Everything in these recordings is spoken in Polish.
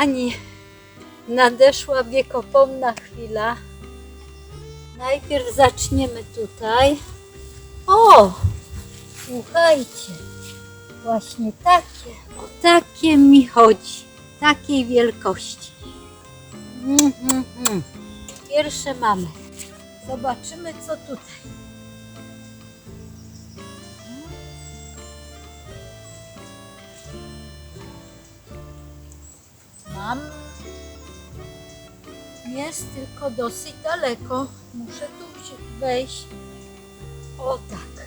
kochani, nadeszła wiekopomna chwila. Najpierw zaczniemy tutaj. O! Słuchajcie, właśnie takie, o takie mi chodzi, takiej wielkości. Mm, mm, mm. Pierwsze mamy. Zobaczymy, co tutaj. Mam. Jest tylko dosyć daleko. Muszę tu wejść. O tak.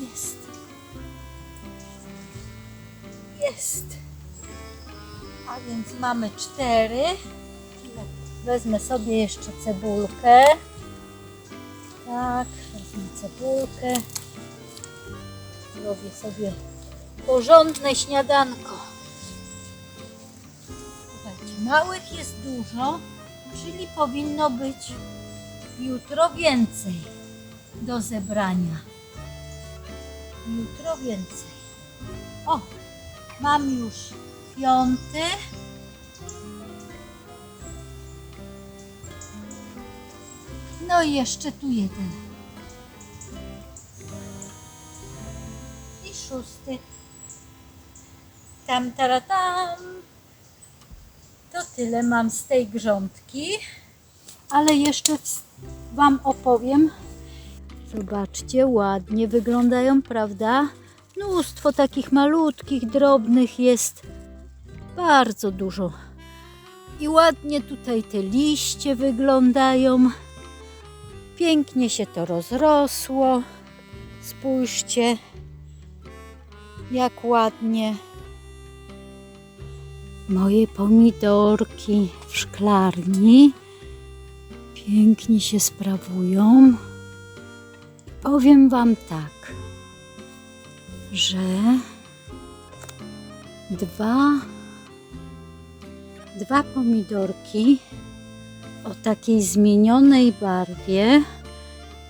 Jest. Jest. A więc mamy cztery. Wezmę sobie jeszcze cebulkę. Tak, wezmę cebulkę. Zrobię sobie porządne śniadanko. Małych jest dużo, czyli powinno być jutro więcej do zebrania. Jutro więcej. O, mam już piąty. No i jeszcze tu jeden. I szósty. Tam, tara, tam. To tyle mam z tej grządki. Ale jeszcze Wam opowiem. Zobaczcie, ładnie wyglądają, prawda? Mnóstwo takich malutkich, drobnych jest. Bardzo dużo. I ładnie tutaj te liście wyglądają. Pięknie się to rozrosło. Spójrzcie, jak ładnie. Moje pomidorki w szklarni pięknie się sprawują. Powiem Wam tak, że dwa, dwa pomidorki o takiej zmienionej barwie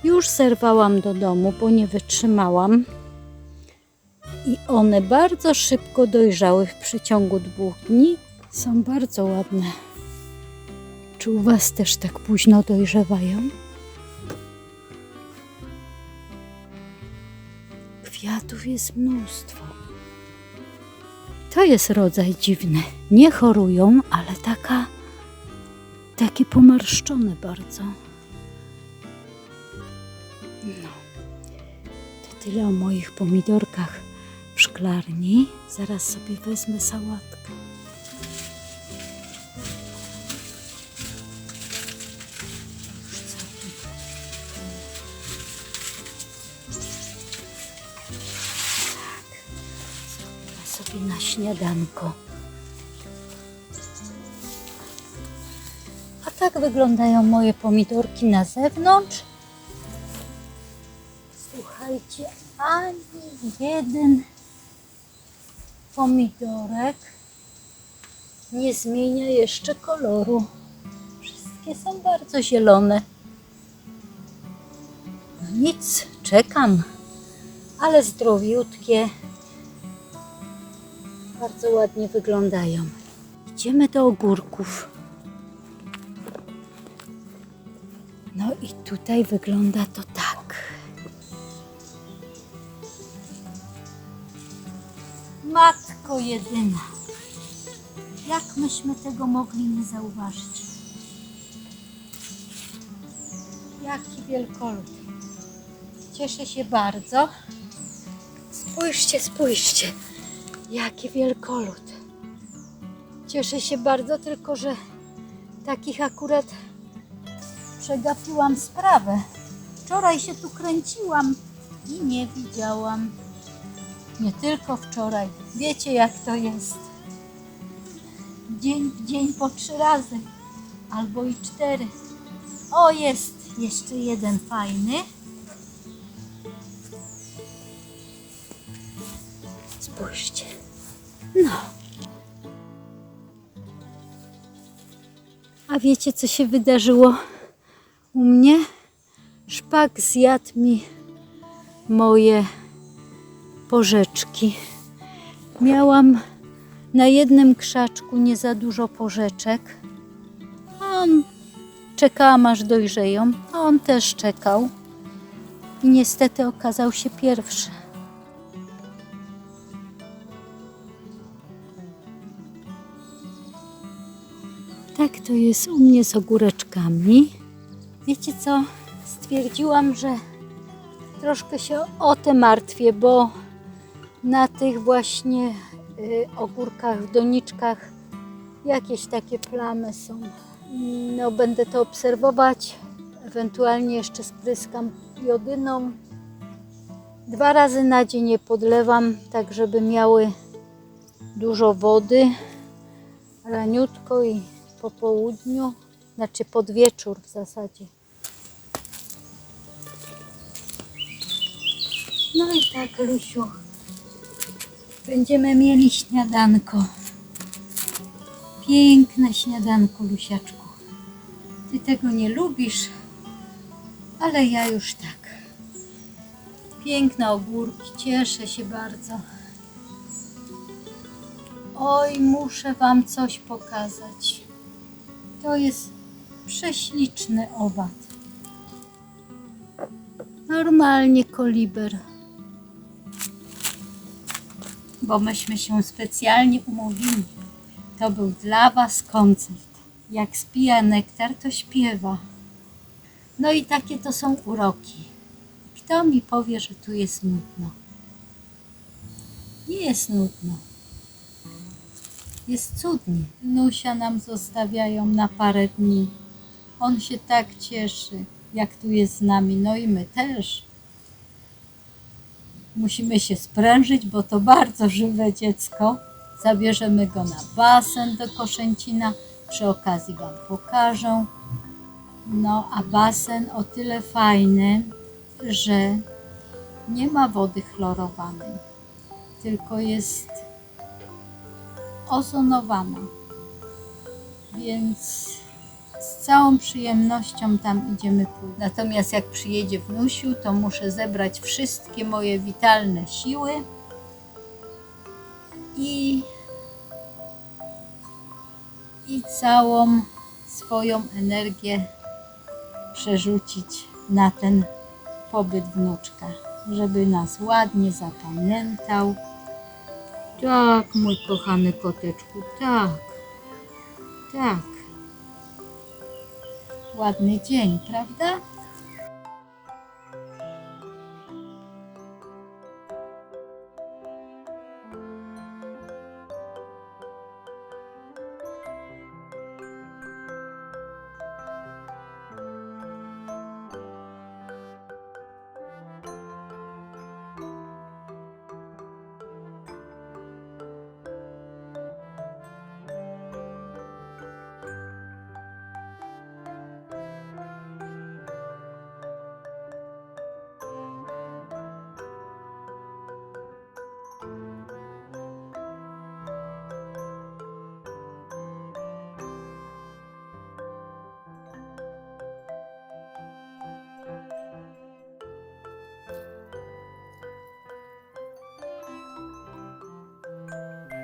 już serwałam do domu, bo nie wytrzymałam. I one bardzo szybko dojrzały w przeciągu dwóch dni. Są bardzo ładne. Czy u Was też tak późno dojrzewają? Kwiatów jest mnóstwo. To jest rodzaj dziwny. Nie chorują, ale taka, takie pomarszczone bardzo. No. To tyle o moich pomidorkach szklarni. Zaraz sobie wezmę sałatkę. Tak. Sobie na śniadanko. A tak wyglądają moje pomidorki na zewnątrz. Słuchajcie, ani jeden pomidorek nie zmienia jeszcze koloru. Wszystkie są bardzo zielone. No nic, czekam, ale zdrowiutkie. Bardzo ładnie wyglądają. Idziemy do ogórków. No i tutaj wygląda to tak. Jedyna. Jak myśmy tego mogli nie zauważyć? Jaki wielkolud. Cieszę się bardzo. Spójrzcie, spójrzcie. Jaki wielkolud. Cieszę się bardzo, tylko że takich akurat przegapiłam sprawę. Wczoraj się tu kręciłam i nie widziałam. Nie tylko wczoraj. Wiecie jak to jest. Dzień w dzień po trzy razy. Albo i cztery. O, jest jeszcze jeden fajny. Spójrzcie. No. A wiecie, co się wydarzyło u mnie? Szpak zjadł mi moje porzeczki. Miałam Na jednym krzaczku nie za dużo porzeczek. A on czekałam aż dojrzeją, a on też czekał. I niestety okazał się pierwszy. Tak to jest u mnie z ogóreczkami. Wiecie co? Stwierdziłam, że troszkę się o te martwię, bo na tych właśnie y, ogórkach, doniczkach jakieś takie plamy są. No, będę to obserwować. Ewentualnie jeszcze spryskam jodyną. Dwa razy na dzień je podlewam, tak żeby miały dużo wody. Raniutko i po południu, znaczy pod wieczór w zasadzie. No i tak, Lusiu, będziemy mieli śniadanko. Piękne śniadanko, Lusiaczku. Ty tego nie lubisz, ale ja już tak. Piękne ogórki, cieszę się bardzo. Oj, muszę Wam coś pokazać. To jest prześliczny owad. Normalnie koliber. Bo myśmy się specjalnie umówili. To był dla Was koncert. Jak spija nektar, to śpiewa. No i takie to są uroki. Kto mi powie, że tu jest nudno? Nie jest nudno. Jest cudnie. Nusia nam zostawiają na parę dni. On się tak cieszy, jak tu jest z nami. No i my też. Musimy się sprężyć, bo to bardzo żywe dziecko. Zabierzemy go na basen do Koszęcina. Przy okazji Wam pokażę. No, a basen o tyle fajny, że nie ma wody chlorowanej, tylko jest ozonowana. Więc z całą przyjemnością tam idziemy pójść. Natomiast jak przyjedzie wnusiu, to muszę zebrać wszystkie moje witalne siły i, i całą swoją energię przerzucić na ten pobyt wnuczka, żeby nas ładnie zapamiętał. Tak, mój kochany koteczku, tak, tak. Ładny dzień, prawda?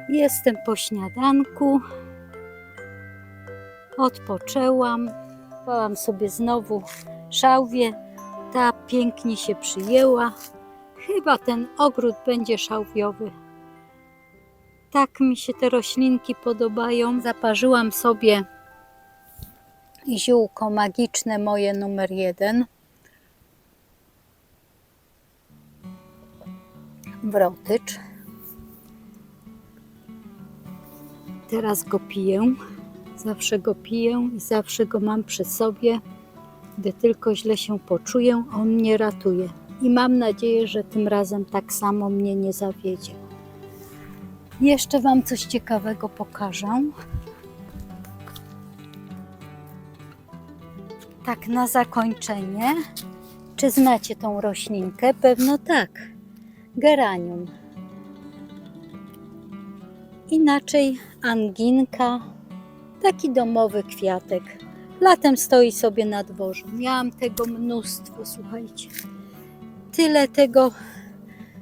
Jestem po śniadanku. Odpoczęłam. Dałam sobie znowu szałwię. Ta pięknie się przyjęła. Chyba ten ogród będzie szałwiowy. Tak mi się te roślinki podobają. Zaparzyłam sobie ziółko magiczne moje numer jeden. Wrotycz. Teraz go piję. Zawsze go piję i zawsze go mam przy sobie. Gdy tylko źle się poczuję, on mnie ratuje. I mam nadzieję, że tym razem tak samo mnie nie zawiedzie. Jeszcze Wam coś ciekawego pokażę. Tak na zakończenie. Czy znacie tą roślinkę? Pewno tak. Geranium. Inaczej anginka, taki domowy kwiatek. Latem stoi sobie na dworzu. Miałam tego mnóstwo, słuchajcie. Tyle tego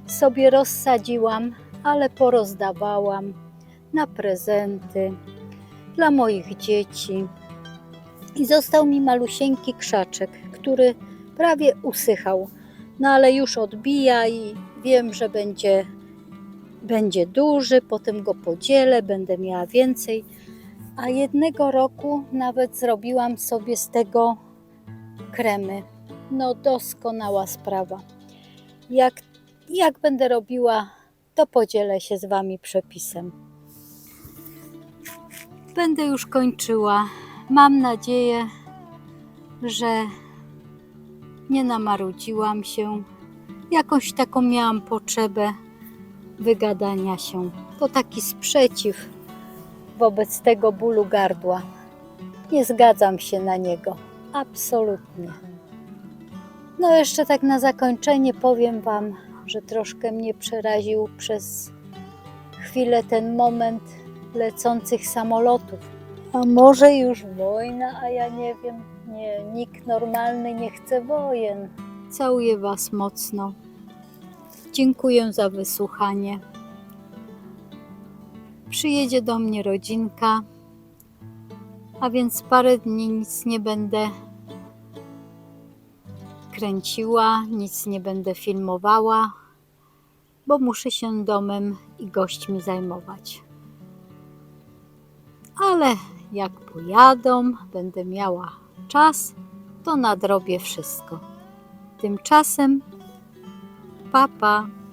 sobie rozsadziłam, ale porozdawałam. na prezenty dla moich dzieci. I został mi malusieńki krzaczek, który prawie usychał. No ale już odbija i wiem, że będzie, będzie duży, potem go podzielę, będę miała więcej. A jednego roku nawet zrobiłam sobie z tego kremy. No doskonała sprawa. Jak, jak będę robiła, to podzielę się z Wami przepisem. Będę już kończyła. Mam nadzieję, że nie namarudziłam się. Jakąś taką miałam potrzebę wygadania się. To taki sprzeciw wobec tego bólu gardła. Nie zgadzam się na niego. Absolutnie. No, jeszcze tak na zakończenie powiem Wam, że troszkę mnie przeraził przez chwilę ten moment lecących samolotów. A może już wojna, a ja nie wiem. Nie, nikt normalny nie chce wojen. Całuję Was mocno. Dziękuję za wysłuchanie. Przyjedzie do mnie rodzinka, a więc parę dni nic nie będę kręciła, nic nie będę filmowała, bo muszę się domem i gośćmi zajmować. Ale jak pojadą, będę miała czas, to nadrobię wszystko. Tymczasem, 爸爸。